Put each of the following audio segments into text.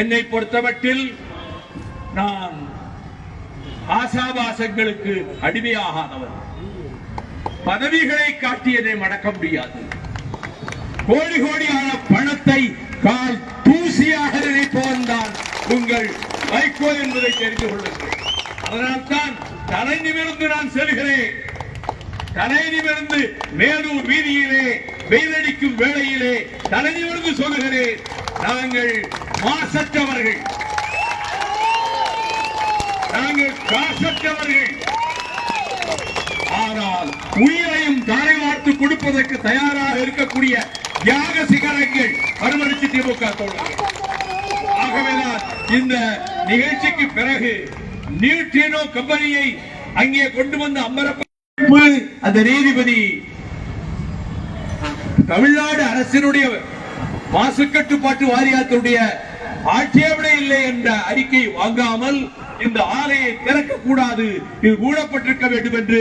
என்னை பொறுத்தமட்டில் நான் ஆசாபாசங்களுக்கு அடிமையாகாதவர் பதவிகளை காட்டியதை மடக்க முடியாது. கோடி கோடியான பணத்தை கால் தூசியாக நினைப்பவன்தான் உங்கள் வைகோ என்பதை தெரிந்து கொள்ளுங்கள். அதனால்தான் தலை நிமிர்ந்து நான் செல்கிறேன் தலை நிமிர்ந்து மேலூர் வீதியிலே வெயிலடிக்கும் வேளையிலே தலை நிமிர்ந்து சொல்லுகிறேன். நாங்கள் மாசற்றவர்கள் நாங்கள் காசற்றவர்கள் ஆனால் உயிரையும் தாரை வார்த்து கொடுப்பதற்கு தயாராக இருக்கக்கூடிய தியாக சிகரங்கள் அனுமதிச்சு திமுக தோழர்கள் ஆகவேதான் இந்த நிகழ்ச்சிக்கு பிறகு நியூட்ரினோ கம்பெனியை அங்கே கொண்டு வந்த அம்பரப்பு அந்த நீதிபதி தமிழ்நாடு அரசினுடைய மாசு கட்டுப்பாட்டு வாரியத்தினுடைய ஆட்சேபனை இல்லை என்ற அறிக்கை வாங்காமல் இந்த ஆலையை திறக்க கூடாது இது மூடப்பட்டிருக்க வேண்டும் என்று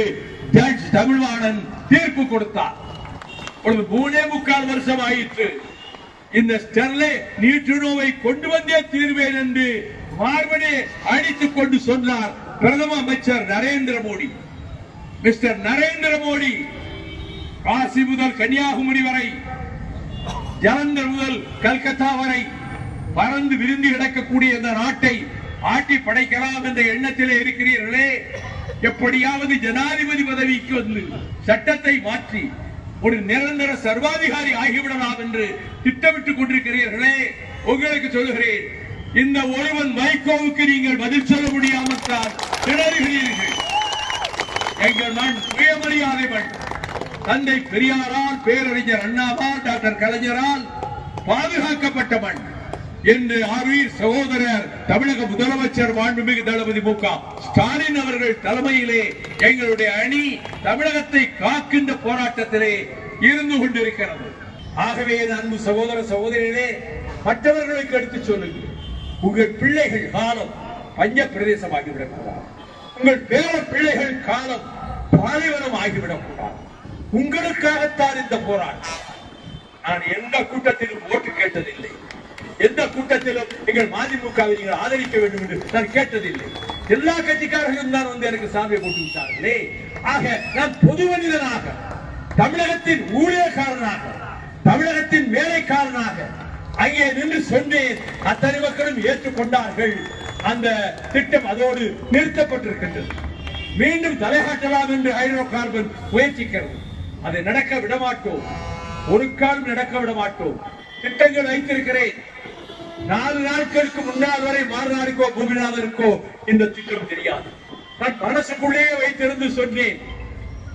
ஜட்ஜ் தமிழ்வாணன் தீர்ப்பு கொடுத்தார். ஒரு மூணே முக்கால் வருஷம் ஆயிற்று. இந்த ஸ்டெர்லைட் நியூட்ரினோவை கொண்டு வந்தே தீர்வேன் என்று மார்பனே அடித்துக் கொண்டு சொன்னார் பிரதம அமைச்சர் நரேந்திர மோடி. மிஸ்டர் நரேந்திர மோடி காசி முதல் கன்னியாகுமரி வரை ஜலந்தர் முதல் கல்கத்தா வரை பறந்து விரிந்து கிடக்கக்கூடிய இந்த நாட்டை ஆட்டி படைக்கலாம் என்ற எண்ணத்திலே இருக்கிறீர்களே. எப்படியாவது ஜனாதிபதி பதவிக்கு வந்து சட்டத்தை மாற்றி ஒரு நிரந்தர சர்வாதிகாரி ஆகிவிடலாம் என்று திட்டமிட்டுக் கொண்டிருக்கிறீர்களே. உங்களுக்கு சொல்லுகிறேன் இந்த ஒருவன் வைகோவுக்கு நீங்கள் பதில் சொல்ல முடியாமல் தான் திணறுகிறீர்கள். எங்கள் மண் சுயமரியாதை மண் தந்தை பெரியாரால் பேரறிஞர் அண்ணாவால் டாக்டர் கலைஞரால் பாதுகாக்கப்பட்ட மண். என்று ஆர்வீர் சகோதரர் தமிழக முதலமைச்சர் மாண்புமிகு தளபதி மு ஸ்டாலின் அவர்கள் தலைமையிலே எங்களுடைய அணி தமிழகத்தை காக்கின்ற போராட்டத்திலே இருந்து கொண்டிருக்கிறது. ஆகவே அன்பு சகோதர சகோதரிகளே மற்றவர்களுக்கு எடுத்து சொல்லுங்கள். உங்கள் பிள்ளைகள் காலம் பஞ்ச பிரதேசமாகிவிடக் கூடாது உங்கள் பேர பிள்ளைகள் காலம் பாலைவனம் ஆகிவிடக்கூடாது உங்களுக்காகத்தான் இந்த போராட்டம். நான் எந்த கூட்டத்திலும் ஓட்டு எந்த கூட்டத்திலும் நீங்கள் மதிமுகவை நீங்கள் ஆதரிக்க வேண்டும் என்று நான் கேட்டதில்லை. எல்லா கட்சிக்காரர்களும் தான் வந்து எனக்கு சாமியை போட்டு விட்டார்களே. ஆக நான் பொது மனிதனாக தமிழகத்தின் ஊழியக்காரனாக தமிழகத்தின் வேலைக்காரனாக அங்கே நின்று சொன்னேன். அத்தனை மக்களும் ஏற்றுக்கொண்டார்கள். அந்த திட்டம் அதோடு நிறுத்தப்பட்டிருக்கின்றது. மீண்டும் தலைகாட்டலாம் என்று ஹைட்ரோ கார்பன் முயற்சிக்கிறது அதை நடக்க விடமாட்டோம். ஒரு காலம் நடக்க விட மாட்டோம் திட்டங்கள் வைத்திருக்கிறேன். நாலு நாட்களுக்கு முன்னால் வரை மாறுநாடுக்கோ பூமிநாதனுக்கோ இந்த திட்டம் தெரியாது. நான் மனசுக்குள்ளேயே வைத்திருந்து சொன்னேன்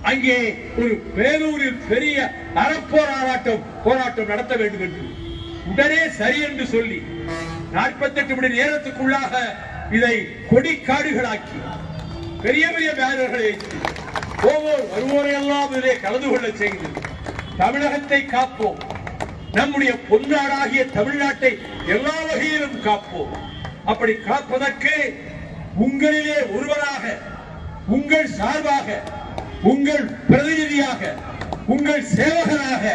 அங்கே ஒரு வேலூரில் பெரிய அறப்போராட்டம் போராட்டம் நடத்த வேண்டும் என்று. உடனே சரி என்று சொல்லி நாற்பத்தெட்டு மணி நேரத்துக்குள்ளாக இதை கொடிக்காடுகளாக்கி பெரிய பெரிய பேனர்களை வைத்து போவோர் வருவோரை இதிலே கலந்து கொள்ள செய்து தமிழகத்தை காப்போம். நம்முடைய பொன்னாடாகிய தமிழ்நாட்டை எல்லா வகையிலும் காப்போம். அப்படி காப்பதற்கு உங்களிலே ஒருவராக உங்கள் சார்பாக உங்கள் பிரதிநிதியாக உங்கள் சேவகராக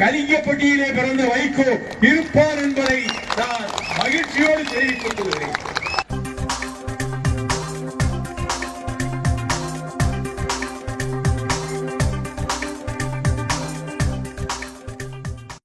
கலிங்கப்பட்டியிலே பிறந்த வைகோ இருப்பார் என்பதை நான் மகிழ்ச்சியோடு தெரிவித்துக்